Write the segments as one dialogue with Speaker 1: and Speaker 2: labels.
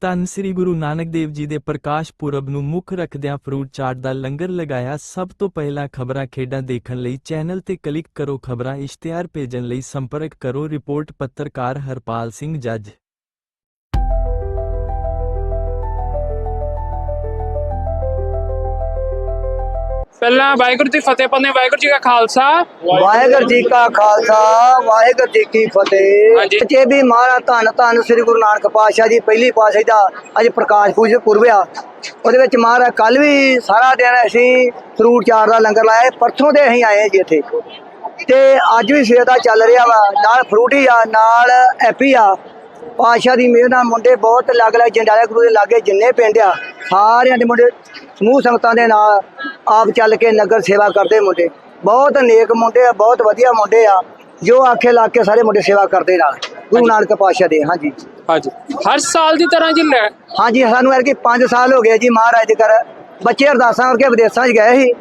Speaker 1: ਧੰਨ ਸ੍ਰੀ ਗੁਰੂ ਨਾਨਕ ਦੇਵ ਜੀ ਦੇ ਪ੍ਰਕਾਸ਼ ਪੁਰਬ ਨੂੰ ਮੁੱਖ ਰੱਖਦਿਆਂ ਫਰੂਟ ਚਾਟ ਦਾ ਲੰਗਰ ਲਗਾਇਆ, ਸਭ ਤੋਂ ਪਹਿਲਾਂ ਖਬਰਾਂ ਖੇਡਾਂ ਦੇਖਣ ਲਈ ਚੈਨਲ ਤੇ ਕਲਿੱਕ ਕਰੋ, ਖਬਰਾਂ ਇਸ਼ਤਿਹਾਰ ਭੇਜਣ ਲਈ ਸੰਪਰਕ ਕਰੋ, ਰਿਪੋਰਟ ਪੱਤਰਕਾਰ ਹਰਪਾਲ ਸਿੰਘ ਜੱਜ।
Speaker 2: ਪਹਿਲਾਂ ਵਾਹਿਗੁਰੂ ਜੀ ਫਤਿਹ ਪੰਨੇ ਵਾਹਿਗੁਰੂ ਜੀ ਕਾ ਖਾਲਸਾ।
Speaker 3: ਵਾਹਿਗੁਰੂ ਜੀ ਕਾ ਖਾਲਸਾ ਵਾਹਿਗੁਰੂ ਜੀ ਕੀ ਫਤਿਹ। ਤੇ ਵੀ ਮਹਾਰਾਜ ਧੰਨ ਧੰਨ ਸ੍ਰੀ ਗੁਰੂ ਨਾਨਕ ਪਾਤਸ਼ਾਹ ਜੀ ਪਹਿਲੀ ਪਾਤਸ਼ਾਹੀ ਦਾ ਅੱਜ ਪ੍ਰਕਾਸ਼ ਪੂਜ ਪੁਰਬ ਆ। ਉਹਦੇ ਵਿੱਚ ਮਹਾਰਾਜ ਕੱਲ ਵੀ ਸਾਰਾ ਦਿਨ ਅਸੀਂ ਫਰੂਟ ਚਾਰ ਦਾ ਲੰਗਰ ਲਾਇਆ ਪਰਸੋਂ ਦੇ ਅਸੀਂ ਆਏ ਜੀ ਇੱਥੇ। ਤੇ ਅੱਜ ਵੀ ਸਵੇਰ ਦਾ ਚੱਲ ਰਿਹਾ ਵਾ ਨਾਲ ਫਰੂਟੀ ਆ ਨਾਲ ਐਪੀ ਆ। ਪਾਤਸ਼ਾਹ ਦੀ ਮਿਹਰ ਨਾਲ ਮੁੰਡੇ ਬਹੁਤ ਲੱਗ ਲੱਗ ਜੰਡਾਲੇ ਗੁਰੂ ਦੇ ਲਾਗੇ ਜਿੰਨੇ ਪਿੰਡ ਆ ਸਾਰਿਆਂ ਦੇ ਮੁੰਡੇ ਸਮੂਹ ਸੰਗਤਾਂ ਦੇ ਨਾਲ ਆਪ ਚੱਲ ਕੇ ਨਗਰ ਸੇਵਾ ਕਰਦੇ ਮੁੰਡੇ। ਬਹੁਤ ਨੇਕ ਮੁੰਡੇ ਆ ਬਹੁਤ ਵਧੀਆ ਮੁੰਡੇ ਆ। ਜੋ ਆਖੇ ਲਾ ਕੇ ਸਾਰੇ ਮੁੰਡੇ ਸੇਵਾ ਕਰਦੇ ਨਾਲ। ਗੁਰੂ ਨਾਨਕ ਪਾਤਸ਼ਾਹ ਦੇ ਹਾਂਜੀ।
Speaker 2: ਹਾਂਜੀ। ਹਰ ਸਾਲ ਦੀ ਤਰ੍ਹਾਂ ਜੀ ਲੈ-
Speaker 3: ਹਾਂਜੀ ਸਾਨੂੰ ਐਰ ਕਿ 5 ਸਾਲ ਹੋ ਗਏ ਜੀ ਮਹਾਰਾਜ ਦੇ ਘਰ। ਬੱਚੇ ਅਰਦਾਸਾਂ ਕਰਕੇ ਵਿਦੇਸ਼ਾਂ 'ਚ ਗਏ ਸੀ।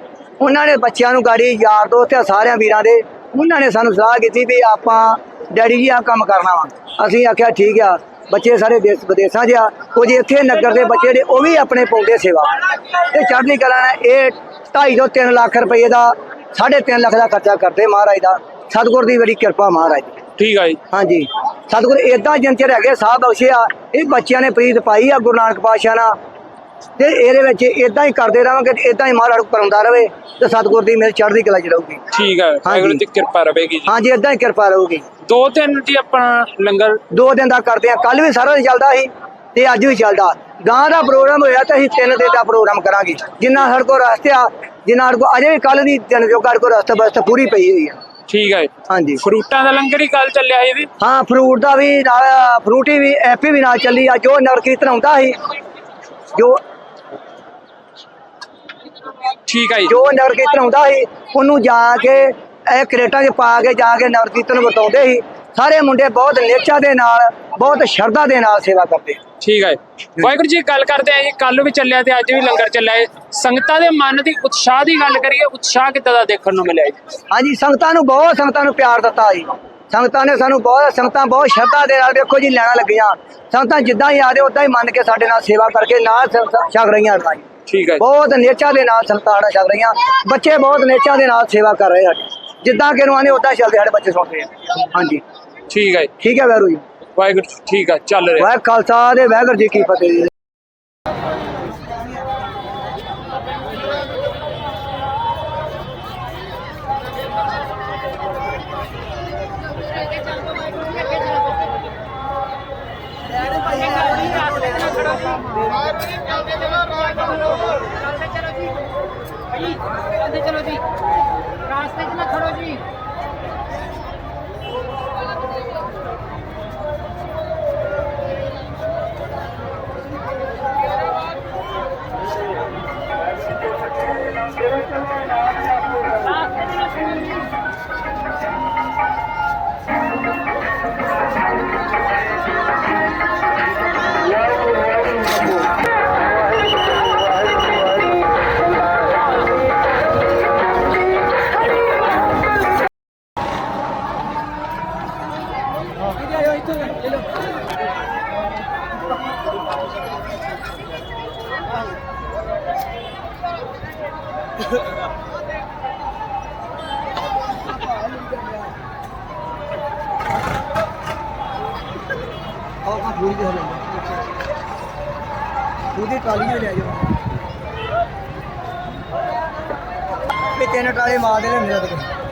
Speaker 3: ਉਹਨਾਂ ਨੇ ਬੱਚਿਆਂ ਨੂੰ ਗਾੜੀ ਯਾਰ ਦੋਸਤ ਆ ਸਾਰਿਆਂ ਵੀਰਾਂ ਦੇ। ਉਹਨਾਂ ਨੇ ਸਾਨੂੰ ਸਲਾਹ ਕੀਤੀ ਵੀ ਆਪਾਂ ਡੈਡੀ ਜੀ ਆ ਕੰਮ ਕਰਨਾ ਵਾ। ਅਸੀਂ ਆਖਿਆ ਠੀਕ ਆ। ਬੱਚੇ ਸਾਰੇ ਦੇਸ਼ ਵਿਦੇਸ਼ਾਂ 'ਚ ਆ। ਕੁਝ ਇੱਥੇ ਨਗਰ ਦੇ ਬੱਚੇ ਜਿਹੜੇ ਉਹ ਵੀ ਆਪਣੇ ਪਾਉਂਦੇ ਸੇਵਾ। ਤੇ ਚੜ੍ਹਦੀ ਕਲਾ ਨੇ ਇਹ 2.5 ਤੋਂ 3 ਲੱਖ ਰੁਪਏ ਦਾ 3.5 ਲੱਖ ਦਾ ਖਰਚਾ ਕਰਦੇ ਮਹਾਰਾਜ ਦਾ। ਸਤਿਗੁਰ ਦੀ ਬੜੀ ਕਿਰਪਾ ਮਹਾਰਾਜ ਦੀ।
Speaker 2: ਠੀਕ ਆ ਜੀ।
Speaker 3: ਹਾਂਜੀ। ਸਤਿਗੁਰ ਇਦਾਂ ਜੰਚਰ ਹੈਗੇ ਸਾਹ ਬਖਸ਼ਿਆ ਇਹ ਬੱਚਿਆਂ ਨੇ ਪ੍ਰੀਤ ਪਾਈ ਆ ਗੁਰੂ ਨਾਨਕ ਪਾਤਸ਼ਾਹ ਨਾਲ। ਤੇ ਇਹਦੇ ਵਿੱਚ ਇਦਾਂ ਹੀ ਕਰਦੇ ਰਹਾਂਗੇ ਤੇ ਇਦਾਂ ਹੀ ਮਹਾਰਾਜ ਕਰਾਉਂਦਾ ਰਵੇ ਤੇ ਸਤਿਗੁਰ ਦੀ ਮੇਰੇ ਚੜ੍ਹਦੀ ਕਲਾ ਚ ਰਹੂਗੀ।
Speaker 2: ਠੀਕ ਆ ਵਾਹਿਗੁਰੂ ਦੀ ਕਿਰਪਾ ਰਹੇਗੀ ਜੀ।
Speaker 3: ਹਾਂਜੀ ਇਦਾਂ ਹੀ ਕਿਰਪਾ ਰਹੂਗੀ।
Speaker 2: ਦੋ ਤਿੰਨ ਜੀ ਆਪਣਾ ਲੰਗਰ
Speaker 3: ਦੋ ਦਿਨ ਦਾ ਕਰਦੇ ਆ ਕੱਲ ਵੀ ਸਾਰਾ ਦਿਨ ਚੱਲਦਾ ਸੀ ਤੇ ਅੱਜ ਵੀ ਚੱਲਦਾ। ਗਾਂ ਦਾ ਪ੍ਰੋਗਰਾਮ ਹੋਇਆ ਤਾਂ ਅਸੀਂ ਤਿੰਨ ਦਿਨ ਦਾ ਪ੍ਰੋਗਰਾਮ ਕਰਾਂਗੇ। ਜਿੰਨਾ ਸਾਡੇ ਕੋਲ ਰਸਤੇ ਆ ਜਿੰਨਾ ਸਾਡੇ ਕੋਲ ਅਜੇ ਵੀ ਕੱਲ ਦੀ ਦਿਨ ਜੋ ਸਾਡੇ ਕੋਲ ਰਸਤੇ ਬਸਤੇ ਪੂਰੀ ਪਈ ਹੋਈ ਆ।
Speaker 2: ਠੀਕ ਜੀ।
Speaker 3: ਹਾਂਜੀ।
Speaker 2: ਫਰੂਟਾਂ ਦਾ ਲੰਗਰ ਹੀ ਕੱਲ ਚੱਲਿਆ ਸੀ ਜੀ
Speaker 3: ਹਾਂ ਫਰੂਟ ਦਾ ਵੀ ਨਾਲ ਫਰੂਟੀ ਵੀ ਐਪੀ ਵੀ ਨਾਲ ਚੱਲੀ ਆ। ਜੋ ਨਗਰ ਕੀਰਤਨ ਹੁੰਦਾ ਸੀ ਜੋ
Speaker 2: ਠੀਕ ਆ ਜੀ।
Speaker 3: ਜੋ ਨਗਰ ਕੀਰਤਨ ਹੁੰਦਾ ਸੀ ਉਹਨੂੰ ਜਾ ਕੇ ਇਹ ਕਰੇਟਾਂ 'ਚ ਪਾ ਕੇ ਜਾ ਕੇ ਨਗਰ ਕੀਰਤਨ ਵਰਤਾਉਂਦੇ ਸੀ। ਸਾਰੇ ਮੁੰਡੇ ਬਹੁਤ ਨਿਸ਼ਚਾ ਦੇ ਨਾਲ ਬਹੁਤ ਸ਼ਰਧਾ ਦੇ ਨਾਲ ਸੇਵਾ ਕਰਦੇ
Speaker 2: ਠੀਕ ਜੀ। ਵਾਹਿਗੁਰੂ ਜੀ ਗੱਲ ਕਰਦੇ ਆ ਜੀ। ਕੱਲ ਵੀ ਚੱਲਿਆ ਤੇ ਅੱਜ ਵੀ ਲੰਗਰ ਚੱਲਿਆ ਜੀ। ਸੰਗਤਾਂ ਦੇ ਮਨ ਦੀ ਉਤਸ਼ਾਹ ਦੀ ਗੱਲ ਕਰੀਏ ਉਤਸ਼ਾਹ ਕਿੱਦਾਂ ਦਾ ਦੇਖਣ ਨੂੰ ਮਿਲਿਆ ਜੀ?
Speaker 3: ਹਾਂਜੀ ਸੰਗਤਾਂ ਨੂੰ ਬਹੁਤ ਸੰਗਤਾਂ ਨੂੰ ਪਿਆਰ ਦਿੱਤਾ ਜੀ। ਸੰਗਤਾਂ ਨੇ ਸਾਨੂੰ ਬਹੁਤ ਸੰਗਤਾਂ ਬਹੁਤ ਸ਼ਰਧਾ ਦੇ ਨਾਲ ਵੇਖੋ ਜੀ ਲੈਣਾ ਲੱਗੀਆਂ। ਸੰਗਤਾਂ ਜਿੱਦਾਂ ਹੀ ਆਦੇ ਉਦਾਂ ਹੀ ਮੰਨ ਕੇ ਸਾਡੇ ਨਾਲ ਸੇਵਾ ਕਰਕੇ ਨਾਲ ਛਕ ਰਹੀਆਂ ਨੇ।
Speaker 2: ਠੀਕ ਜੀ।
Speaker 3: ਬਹੁਤ ਨੇਚਾ ਦੇ ਨਾਲ ਸੰਗਤਾਂ ਸਾਡਾ ਛਕ ਰਹੀਆਂ। ਬੱਚੇ ਬਹੁਤ ਨੇਚਾ ਦੇ ਨਾਲ ਸੇਵਾ ਕਰ ਰਹੇ ਸਾਡੇ ਜਿੱਦਾਂ ਕਿ ਨੂੰ ਆਨੇ ਉਦਾਂ ਚੱਲਦੇ ਸਾਡੇ ਬੱਚੇ ਸੁਣਦੇ ਆ। ਹਾਂਜੀ।
Speaker 2: ਠੀਕ ਜੀ।
Speaker 3: ਠੀਕ ਹੈ ਵੈਰੂ ਜੀ।
Speaker 2: ਵਾਹਿਗੁਰੂ ਠੀਕ ਆ ਚੱਲ ਰਿਹਾ।
Speaker 3: ਵਾਹਿ ਖਾਲਸਾ ਦੇ ਵਾਹਿਗੁਰੂ ਜੀ ਕੀ ਫਤਿਹ
Speaker 4: चलो जी रास्ते में खड़ो जी
Speaker 3: ਆਹ ਪੂਰੀ ਦੇ ਲੈ ਜਾਓ ਇਹ ਤਿੰਨ ਟਾਲੇ ਮਾਰ ਦੇ ਲੈ ਮੇਰਾ ਤੇ